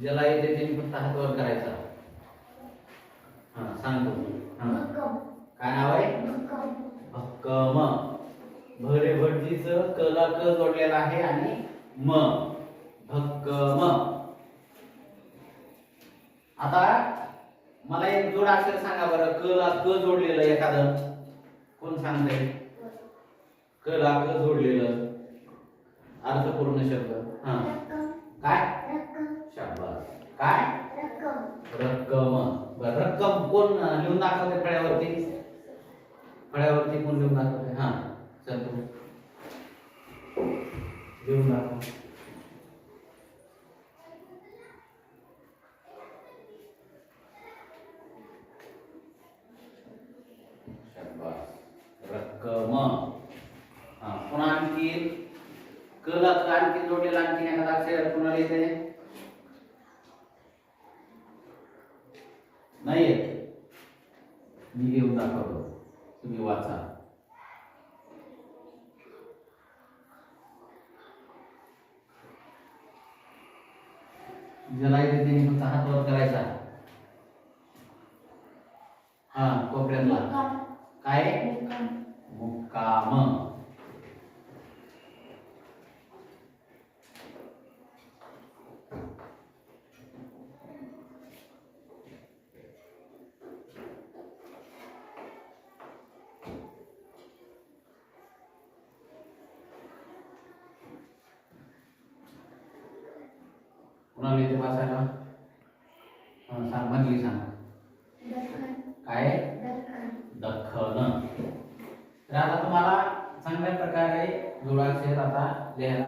ज्याला येते त्यांनी फक्त हात वर करायचा. हा सांगतो. हा. काय नाव आहे? भक्कम. भरे भटजीचं कला क जोडलेला आहे आणि म. भक्कम. आता मला एक जोड अक्षर सांगा बरं. क ला क जोडलेलं एखादं. कोण सांगतंय? क ला क जोडलेलं. अर्थपूर्ण शब्द. हा. काय? काय? रक्कम. बरं रक्कम कोण लिहून दाखवते फळ्यावरती? फळ्यावरती कोण लिहून दाखवते? हा चल तू. लिहून दाखव. रक्कम. हा पुन्हा आणखी कला आणखी जोडलेला आणखी एखादा अक्षर कुणाला येते नाही येत. मी घेऊन दाखवतो. तुम्ही वाचा. ज्याला येते त्यांनी फक्त हात वर करायचा. हा कोपऱ्यातला. काय? मुक्काम. कुणाला येते वाचायला सांग म्हणली सांग. काय? दखन तर आता तुम्हाला चांगल्या प्रकारे जोडाक्षर आता लिहायला